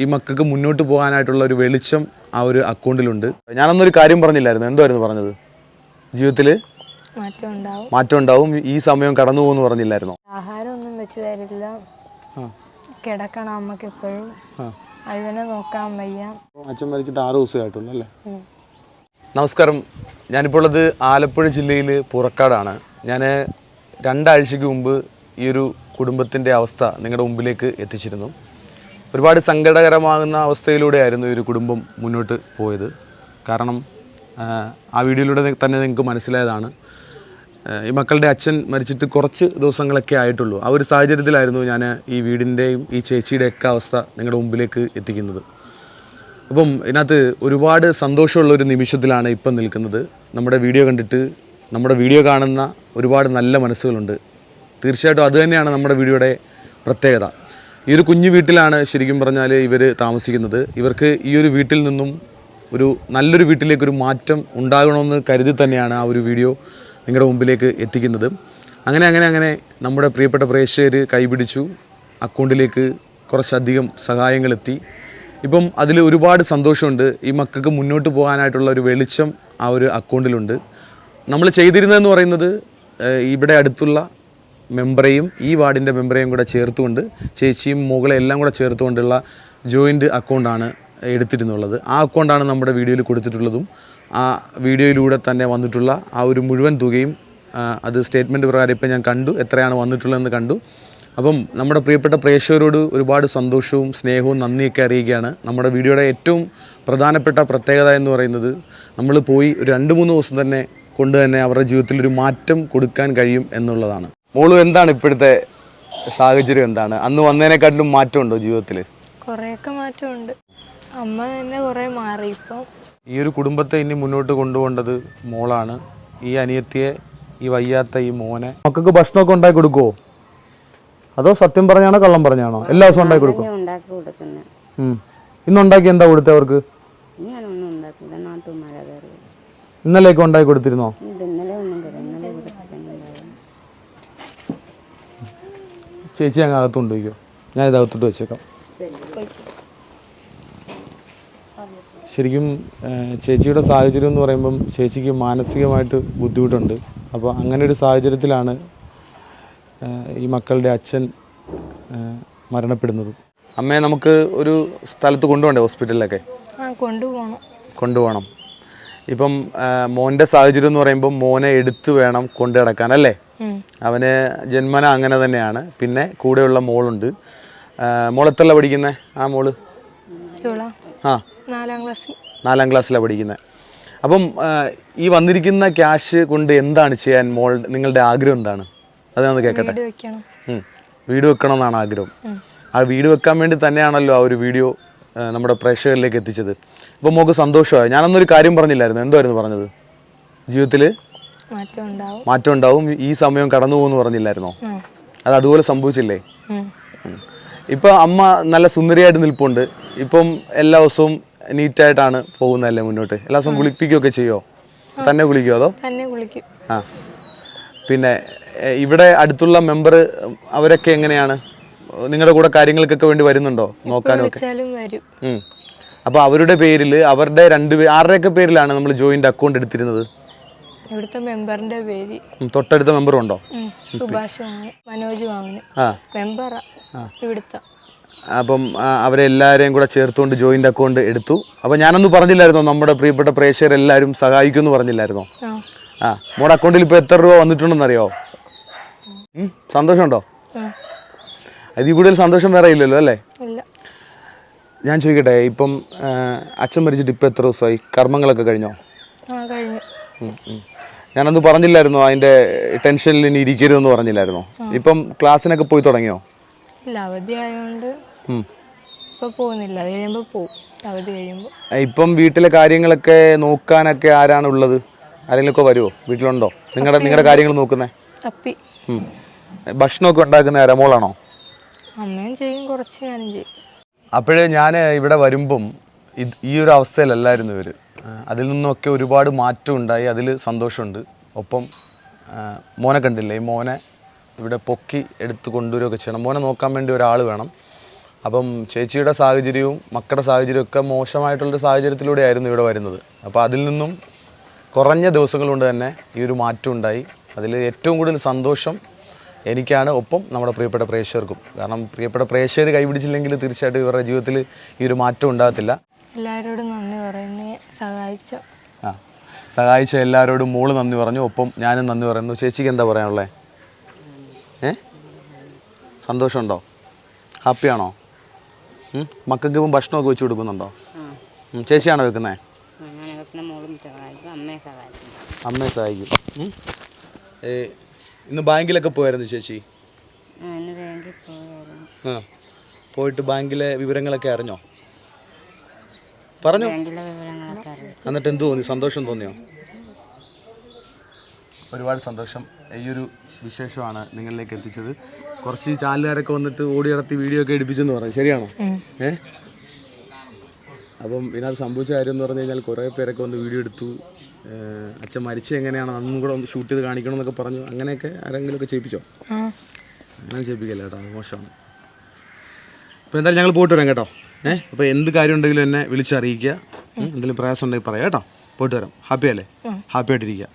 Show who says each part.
Speaker 1: ഈ മക്കൾക്ക് മുന്നോട്ട് പോകാനായിട്ടുള്ള ഒരു വെളിച്ചം ആ ഒരു അക്കൗണ്ടിലുണ്ട്. ഞാനന്നൊരു കാര്യം പറഞ്ഞില്ലായിരുന്നു. എന്തായിരുന്നു പറഞ്ഞത്? ജീവിതത്തിൽ
Speaker 2: മാറ്റം ഉണ്ടാവും.
Speaker 1: ഈ സമയം കടന്നു പോകുന്നു പറഞ്ഞില്ലായിരുന്നോ?
Speaker 2: ആഹാരമൊന്നും വെച്ച് തരില്ല. കിടക്കണം അമ്മയ്ക്ക് എപ്പോഴും. അതിനെ നോക്കാൻ വയ്യ.
Speaker 1: അച്ഛൻ മരിച്ചിട്ട് ആറ് ദിവസമായിട്ടുള്ളൂ അല്ലേ? നമസ്കാരം. ഞാനിപ്പോൾ ഉള്ളത് ആലപ്പുഴ ജില്ലയിൽ പുറക്കാടാണ്. ഞാൻ രണ്ടാഴ്ചയ്ക്ക് മുമ്പ് ഈ ഒരു കുടുംബത്തിന്റെ അവസ്ഥ നിങ്ങളുടെ മുമ്പിലേക്ക് എത്തിച്ചിരുന്നു. ഒരുപാട് സങ്കടകരമാകുന്ന അവസ്ഥയിലൂടെയായിരുന്നു ഈ ഒരു കുടുംബം മുന്നോട്ട് പോയത്. കാരണം ആ, വീഡിയോയിലൂടെ തന്നെ നിങ്ങൾക്ക് മനസ്സിലായതാണ്. ഈ മക്കളുടെ അച്ഛൻ മരിച്ചിട്ട് കുറച്ച് ദിവസങ്ങളൊക്കെ ആയിട്ടുള്ളൂ. ആ ഒരു സാഹചര്യത്തിലായിരുന്നു ഞാൻ ഈ വീടിന്റെയും ഈ ചേച്ചിയുടെയൊക്കെ അവസ്ഥ നിങ്ങളുടെ മുമ്പിലേക്ക് എത്തിക്കുന്നത്. അപ്പം ഇതിനകത്ത് ഒരുപാട് സന്തോഷമുള്ള ഒരു നിമിഷത്തിലാണ് ഇപ്പം നിൽക്കുന്നത്. നമ്മുടെ വീഡിയോ കണ്ടിട്ട് നമ്മുടെ വീഡിയോ കാണുന്ന ഒരുപാട് നല്ല മനസ്സുകളുണ്ട്. തീർച്ചയായിട്ടും അതുതന്നെയാണ് നമ്മുടെ വീഡിയോയുടെ പ്രത്യേകത. ഈ ഒരു കുഞ്ഞു വീട്ടിലാണ് ശരിക്കും പറഞ്ഞാൽ ഇവർ താമസിക്കുന്നത്. ഇവർക്ക് ഈ ഒരു വീട്ടിൽ നിന്നും ഒരു നല്ലൊരു വീട്ടിലേക്കൊരു മാറ്റം ഉണ്ടാകണമെന്ന് കരുതി തന്നെയാണ് ആ ഒരു വീഡിയോ നിങ്ങളുടെ മുമ്പിലേക്ക് എത്തിക്കുന്നത്. അങ്ങനെ അങ്ങനെ അങ്ങനെ നമ്മുടെ പ്രിയപ്പെട്ട പ്രേക്ഷകർ കൈപിടിച്ചു. അക്കൗണ്ടിലേക്ക് കുറച്ചധികം സഹായങ്ങളെത്തി. ഇപ്പം അതിൽ ഒരുപാട് സന്തോഷമുണ്ട്. ഈ മക്കൾക്ക് മുന്നോട്ട് പോകാനായിട്ടുള്ള ഒരു വെളിച്ചം ആ ഒരു അക്കൗണ്ടിലുണ്ട്. നമ്മൾ ചെയ്തിരുന്നതെന്ന് പറയുന്നത് ഇവിടെ അടുത്തുള്ള മെമ്പറേയും ഈ വാർഡിന്റെ മെമ്പറേയും കൂടെ ചേർത്തുകൊണ്ട് ചേച്ചിയും മുകളെ എല്ലാം കൂടെ ചേർത്തുകൊണ്ടുള്ള ജോയിന്റ് അക്കൗണ്ടാണ് എടുത്തിരുന്നുള്ളത്. ആ അക്കൗണ്ടാണ് നമ്മുടെ വീഡിയോയിൽ കൊടുത്തിട്ടുള്ളതും ആ വീഡിയോയിലൂടെ തന്നെ വന്നിട്ടുള്ള ആ ഒരു മുഴുവൻ തുകയും അത് സ്റ്റേറ്റ്മെന്റ് പ്രകാരം ഇപ്പം ഞാൻ കണ്ടു എത്രയാണ് വന്നിട്ടുള്ളതെന്ന് കണ്ടു. അപ്പം നമ്മുടെ പ്രിയപ്പെട്ട പ്രേക്ഷകരോട് ഒരുപാട് സന്തോഷവും സ്നേഹവും നന്ദിയൊക്കെ അറിയിക്കുകയാണ്. നമ്മുടെ വീഡിയോയുടെ ഏറ്റവും പ്രധാനപ്പെട്ട പ്രത്യേകത എന്ന് പറയുന്നത് നമ്മൾ പോയി ഒരു രണ്ട് മൂന്ന് ദിവസം തന്നെ കൊണ്ട് തന്നെ അവരുടെ ജീവിതത്തിൽ ഒരു മാറ്റം കൊടുക്കാൻ കഴിയും എന്നുള്ളതാണ്. മോളും എന്താണ് ഇപ്പോഴത്തെ സാഹചര്യം എന്താണ്? അന്ന് വന്നതിനെക്കാട്ടിലും മാറ്റമുണ്ടോ ജീവിതത്തിൽ
Speaker 2: കുറേയൊക്കെ മാറ്റമുണ്ട്. അമ്മ തന്നെ കുറേ മാറി ഇപ്പോൾ
Speaker 1: ഈ ഒരു കുടുംബത്തെ ഇനി മുന്നോട്ട് കൊണ്ടുപോകേണ്ടത് മോളാണ്. ഈ അനിയത്തിയെ ഈ വയ്യാത്ത ഈ മോനെ. മക്കൾക്ക് ഭക്ഷണമൊക്കെ ഉണ്ടാക്കി കൊടുക്കുമോ അതോ സത്യം പറഞ്ഞാണോ കള്ളം പറഞ്ഞാണോ? എല്ലാ ദിവസവും ഉണ്ടാക്കി കൊടുക്കും
Speaker 3: ഉണ്ടാക്കി കൊടുക്കുന്നത്.
Speaker 1: ഇന്ന് ഉണ്ടാക്കി എന്താ കൊടുത്തേ അവർക്ക്?
Speaker 3: ഞാനൊന്നും ഉണ്ടാക്കില്ല. നാട്ടുമാര കയറി
Speaker 1: ഇന്നലെയൊക്കെ ഉണ്ടാക്കി കൊടുത്തിരുന്നോ?
Speaker 3: ഇത്
Speaker 1: ചേച്ചി അങ്ങ് അകത്ത് കൊണ്ടുപോയിക്കോ ഞാൻ ഇത് അകത്തോട്ട് വെച്ചേക്കാം. ശരിക്കും ചേച്ചിയുടെ സാഹചര്യം എന്ന് പറയുമ്പം ചേച്ചിക്ക് മാനസികമായിട്ട് ബുദ്ധിമുട്ടുണ്ട്. അപ്പോൾ അങ്ങനെ ഒരു സാഹചര്യത്തിലാണ് ഈ മക്കളുടെ അച്ഛൻ മരണപ്പെടുന്നത്. അമ്മയെ നമുക്ക് ഒരു സ്ഥലത്ത് കൊണ്ടുപോകണ്ടേ ഹോസ്പിറ്റലിലൊക്കെ?
Speaker 2: കൊണ്ടുപോകണം
Speaker 1: കൊണ്ടുപോകണം ഇപ്പം മോന്റെ സാഹചര്യം എന്ന് പറയുമ്പം മോനെ എടുത്ത് വേണം കൊണ്ടു കിടക്കാൻ അല്ലേ. അവന് ജന്മന അങ്ങനെ തന്നെയാണ്. പിന്നെ കൂടെയുള്ള മോളുണ്ട്. മോളെത്തല്ല മോൾ എത്രല്ല പഠിക്കുന്നത് ആ
Speaker 2: മോൾ?
Speaker 1: ആ.
Speaker 2: നാലാം ക്ലാസ്
Speaker 1: നാലാം ക്ലാസ്സിലാണ് പഠിക്കുന്നത് അപ്പം ഈ വന്നിരിക്കുന്ന ക്യാഷ് കൊണ്ട് എന്താണ് ചെയ്യാൻ മോൾ നിങ്ങളുടെ ആഗ്രഹം എന്താണ്? അതാണ് കേൾക്കട്ടെ
Speaker 2: വീട് വെക്കണം.
Speaker 1: എന്നാണ് ആഗ്രഹം. ആ വീട് വെക്കാൻ വേണ്ടി തന്നെയാണല്ലോ ആ ഒരു വീഡിയോ നമ്മുടെ പ്രേക്ഷകരിലേക്ക് എത്തിച്ചത്. അപ്പോൾ മോക്ക് സന്തോഷമായി. ഞാനന്നൊരു കാര്യം പറഞ്ഞില്ലായിരുന്നു. എന്തായിരുന്നു പറഞ്ഞത്? ജീവിതത്തിൽ
Speaker 2: മാറ്റം ഉണ്ടാവും
Speaker 1: ഈ സമയം കടന്നു പോകുന്നു പറഞ്ഞില്ലായിരുന്നോ. അത് അതുപോലെ സംഭവിച്ചില്ലേ. ഇപ്പൊ അമ്മ നല്ല സുന്ദരിയായിട്ട് നിൽപ്പുണ്ട്. ഇപ്പം എല്ലാ ദിവസവും നീറ്റായിട്ടാണ് പോകുന്നതല്ലേ മുന്നോട്ട്? എല്ലാ ദിവസവും കുളിപ്പിക്കുകയൊക്കെ ചെയ്യോ? തന്നെ കുളിക്കുമോ അതോ?
Speaker 2: തന്നെ കുളിക്കും.
Speaker 1: ആ. പിന്നെ ഇവിടെ അടുത്തുള്ള മെമ്പർ അവരൊക്കെ എങ്ങനെയാണ്? നിങ്ങളുടെ കൂടെ കാര്യങ്ങൾക്കൊക്കെ വേണ്ടി വരുന്നുണ്ടോ? നോക്കാനൊക്കെ? അപ്പൊ അവരുടെ പേരിൽ അവരുടെ രണ്ട് ആരുടെയൊക്കെ പേരിലാണ് നമ്മൾ ജോയിന്റ് അക്കൗണ്ട് എടുത്തിരുന്നത്?
Speaker 2: ഇവിടുത്തെ മെമ്പറിന്റെ പേര്.
Speaker 1: തൊട്ടടുത്ത മെമ്പറും ഉണ്ടോ.
Speaker 2: സുഭാഷ് മനോജ്
Speaker 1: ആ.
Speaker 2: മെമ്പറാ ഇവിടുത്തെ.
Speaker 1: അപ്പം അവരെല്ലാവരെയും കൂടെ ചേർത്തുകൊണ്ട് ജോയിന്റ് അക്കൗണ്ട് എടുത്തു. അപ്പം ഞാനൊന്നും പറഞ്ഞില്ലായിരുന്നോ? നമ്മുടെ പ്രിയപ്പെട്ട പ്രേക്ഷകരെല്ലാവരും സഹായിക്കുമെന്ന് പറഞ്ഞില്ലായിരുന്നോ?
Speaker 2: ആ.
Speaker 1: നമ്മുടെ അക്കൗണ്ടിൽ ഇപ്പോൾ എത്ര രൂപ വന്നിട്ടുണ്ടെന്ന് അറിയോ സന്തോഷമുണ്ടോ. അതിൽ കൂടുതൽ സന്തോഷം വേറെ ഇല്ലല്ലോ അല്ലേ? ഞാൻ ചോദിക്കട്ടെ ഇപ്പം അച്ഛൻ മരിച്ചിട്ട് ഇപ്പം എത്ര ദിവസമായി? കർമ്മങ്ങളൊക്കെ കഴിഞ്ഞോ?
Speaker 2: കഴിഞ്ഞു.
Speaker 1: ഞാനന്ന് പറഞ്ഞില്ലായിരുന്നോ അതിന്റെ ടെൻഷനിൽ ഇനി ഇരിക്കരുതെന്ന് പറഞ്ഞില്ലായിരുന്നോ. ഇപ്പം ക്ലാസ്സിനൊക്കെ പോയി തുടങ്ങിയോ?
Speaker 2: ഇല്ല അവധി ആയതുകൊണ്ട് ഇപ്പൊ പോകുന്നില്ല അത് കഴിയുമ്പോ പോവും അവധി കഴിയുമ്പോ.
Speaker 1: ഇപ്പം വീട്ടിലെ കാര്യങ്ങളൊക്കെ നോക്കാനൊക്കെ ആരാണ് ഉള്ളത്? ആരെങ്കിലുമൊക്കെ വരുമോ വീട്ടിലുണ്ടോ? നിങ്ങളുടെ നിങ്ങളുടെ കാര്യങ്ങൾ നോക്കുന്നേ?
Speaker 2: തപ്പി.
Speaker 1: ഭക്ഷണമൊക്കെ ഉണ്ടാക്കുന്ന ആരാ? മോളാണോ?
Speaker 2: അമ്മയും ചെയ്യും കുറച്ച് ഞാനും ചെയ്യും.
Speaker 1: അപ്പോഴേ ഞാൻ ഇവിടെ വരുമ്പം ഈ ഒരു അവസ്ഥയിലല്ലായിരുന്നു ഇവർ അതിൽ നിന്നൊക്കെ ഒരുപാട് മാറ്റം ഉണ്ടായി അതിൽ സന്തോഷമുണ്ട്. ഒപ്പം മോനെ കണ്ടില്ലേ? ഈ മോനെ ഇവിടെ പൊക്കി എടുത്ത് കൊണ്ടുവരികയൊക്കെ ചെയ്യണം. മോനെ നോക്കാൻ വേണ്ടി ഒരാൾ വേണം. അപ്പം ചേച്ചിയുടെ സാഹചര്യവും മക്കളുടെ സാഹചര്യവും ഒക്കെ മോശമായിട്ടുള്ളൊരു സാഹചര്യത്തിലൂടെയായിരുന്നു ഇവിടെ വരുന്നത്. അപ്പോൾ അതിൽ നിന്നും കുറഞ്ഞ ദിവസങ്ങൾ കൊണ്ട് തന്നെ ഈ ഒരു മാറ്റം ഉണ്ടായി. അതിൽ ഏറ്റവും കൂടുതൽ സന്തോഷം എനിക്കാണ്. ഒപ്പം നമ്മുടെ പ്രിയപ്പെട്ട പ്രേക്ഷകർക്കും. കാരണം പ്രിയപ്പെട്ട പ്രേക്ഷകർ കൈപിടിച്ചില്ലെങ്കിൽ തീർച്ചയായിട്ടും ഇവരുടെ ജീവിതത്തിൽ ഈ ഒരു മാറ്റം ഉണ്ടാകത്തില്ല.
Speaker 2: എല്ലാവരോടും സഹായിച്ച.
Speaker 1: ആ. സഹായിച്ച എല്ലാവരോടും മോൾ നന്ദി പറഞ്ഞു ഒപ്പം ഞാനും നന്ദി പറയുന്നു. ചേച്ചിക്ക് എന്താ പറയാനുള്ളത് ഏ? സന്തോഷമുണ്ടോ? ഹാപ്പിയാണോ? മക്കൾക്ക് ഇപ്പം ഭക്ഷണമൊക്കെ വെച്ച് കൊടുക്കുന്നുണ്ടോ? ചേച്ചിയാണോ വെക്കുന്നത്
Speaker 3: അമ്മയെ സഹായിക്കും?
Speaker 1: ഇന്ന് ബാങ്കിലൊക്കെ പോയായിരുന്നു ചേച്ചി? പോയിട്ട് ബാങ്കിലെ വിവരങ്ങളൊക്കെ അറിഞ്ഞോ? പറഞ്ഞു.
Speaker 3: ബാങ്കിലെ വിവരങ്ങളൊക്കെ അറിയാം.
Speaker 1: എന്നിട്ട് എന്ത് തോന്നി? സന്തോഷം തോന്നിയോ? ഒരുപാട് സന്തോഷം. ഈ ഒരു വിശേഷമാണ് നിങ്ങളിലേക്ക് എത്തിച്ചത്. കുറച്ച് ചാനലുകാരൊക്കെ വന്നിട്ട് ഓടി നടത്തി വീഡിയോ ഒക്കെ എടുപ്പിച്ചെന്ന് പറഞ്ഞു. ശരിയാണോ? ഏ? അപ്പം ഇതിനകത്ത് സംഭവിച്ച കാര്യം എന്ന് പറഞ്ഞു കഴിഞ്ഞാൽ കുറേ പേരൊക്കെ വന്ന് വീഡിയോ എടുത്തു. ഏഹ് അച്ഛൻ മരിച്ച എങ്ങനെയാണ്? അന്നും കൂടെ ഒന്ന് ഷൂട്ട് ചെയ്ത് കാണിക്കണം എന്നൊക്കെ പറഞ്ഞു. അങ്ങനെയൊക്കെ ആരെങ്കിലും ഒക്കെ ചെയ്യിപ്പിച്ചോ?
Speaker 2: ആ.
Speaker 1: അങ്ങനെ ചെയ്യിപ്പിക്കല്ല കേട്ടോ? മോശമാണ്. അപ്പോൾ എന്തായാലും ഞങ്ങൾ പോയിട്ട് വരാം കേട്ടോ. ഏഹ് അപ്പോൾ എന്ത് കാര്യം ഉണ്ടെങ്കിലും എന്നെ വിളിച്ചറിയിക്കുക. എന്തെങ്കിലും പ്രയാസം ഉണ്ടെങ്കിൽ പറയാം കേട്ടോ. പോയിട്ട് വരാം. ഹാപ്പി അല്ലേ? ഹാപ്പി ആയിട്ടിരിക്കുക.